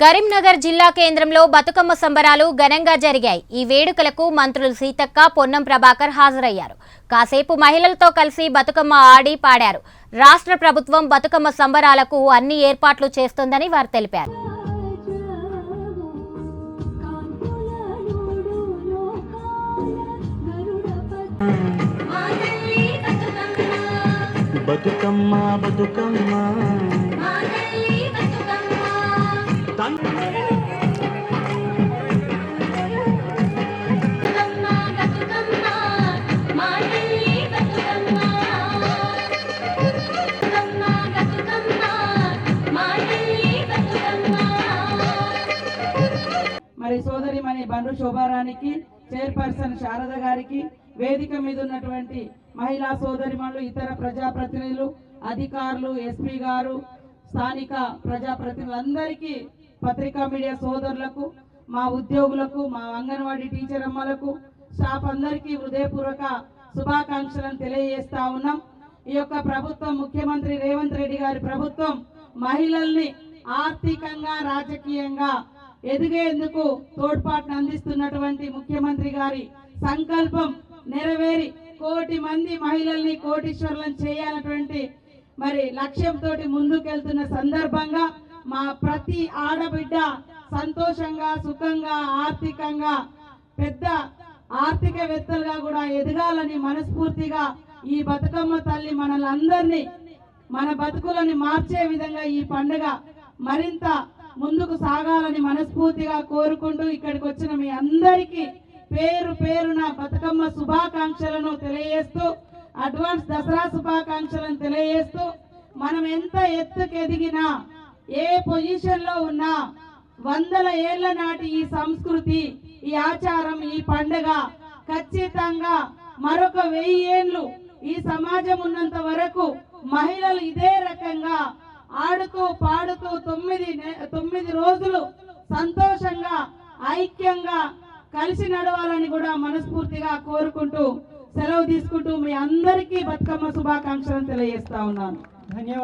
కరీంనగర్ జిల్లా కేంద్రంలో బతుకమ్మ సంబరాలు ఘనంగా జరిగాయి. ఈ వేడుకలకు మంత్రులు సీతక్క పొన్నం ప్రభాకర్ హాజరయ్యారు. కాసేపు మహిళలతో కలిసి బతుకమ్మ ఆడి పాడారు. రాష్ట్ర ప్రభుత్వం బతుకమ్మ సంబరాలకు అన్ని ఏర్పాట్లు చేస్తోందని వారు తెలిపారు. బతుకమ్మ బతుకమ్మ. మరి సోదరిమణి బండ్రు శోభారానికి చైర్పర్సన్ శారద గారికి వేదిక మీద ఉన్నటువంటి మహిళా సోదరిమణులు ఇతర ప్రజాప్రతినిధులు అధికారులు ఎస్పీ గారు స్థానిక ప్రజాప్రతినిధులందరికీ పత్రికా మీడియా సోదరులకు మా ఉద్యోగులకు మా అంగన్వాడీ టీచర్ అమ్మలకు స్టాఫ్ అందరికీ హృదయపూర్వక శుభాకాంక్షలను తెలియజేస్తా ఉన్నాం. ఈ యొక్క ప్రభుత్వం ముఖ్యమంత్రి రేవంత్ రెడ్డి గారి ప్రభుత్వం మహిళల్ని ఆర్థికంగా రాజకీయంగా ఎదిగేందుకు తోడ్పాటును అందిస్తున్నటువంటి ముఖ్యమంత్రి గారి సంకల్పం నెరవేరి కోటి మంది మహిళల్ని కోటీశ్వరులను చేయాలన్నటువంటి మరి లక్ష్యంతో ముందుకెళ్తున్న సందర్భంగా మా ప్రతి ఆడబిడ్డ సంతోషంగా సుఖంగా ఆర్థికంగా పెద్ద ఆర్థికవేత్తలుగా కూడా ఎదగాలని మనస్ఫూర్తిగా ఈ బతుకమ్మ తల్లి మనలందరినీ మన బతుకులని మార్చే విధంగా ఈ పండుగ మరింత ముందుకు సాగాలని మనస్ఫూర్తిగా కోరుకుంటూ ఇక్కడికి వచ్చిన మీ అందరికీ పేరు పేరున బతుకమ్మ శుభాకాంక్షలను తెలియజేస్తూ అడ్వాన్స్ దసరా శుభాకాంక్షలను తెలియజేస్తూ మనం ఎంత ఎత్తుకెదిగినా ఏ పొజిషన్లో ఉన్నా వందల ఏళ్ళ నాటి ఈ సంస్కృతి ఈ ఆచారం ఈ పండుగ ఖచ్చితంగా మరొక వెయ్యి ఏళ్ళు ఈ సమాజం ఉన్నంత వరకు మహిళలు ఇదే రకంగా ఆడుతూ పాడుతూ తొమ్మిది తొమ్మిది రోజులు సంతోషంగా ఐక్యంగా కలిసి నడవాలని కూడా మనస్ఫూర్తిగా కోరుకుంటూ సెలవు తీసుకుంటూ మీ అందరికీ బతుకమ్మ శుభాకాంక్షలను తెలియజేస్తా ఉన్నాను. ధన్యవాదాలు.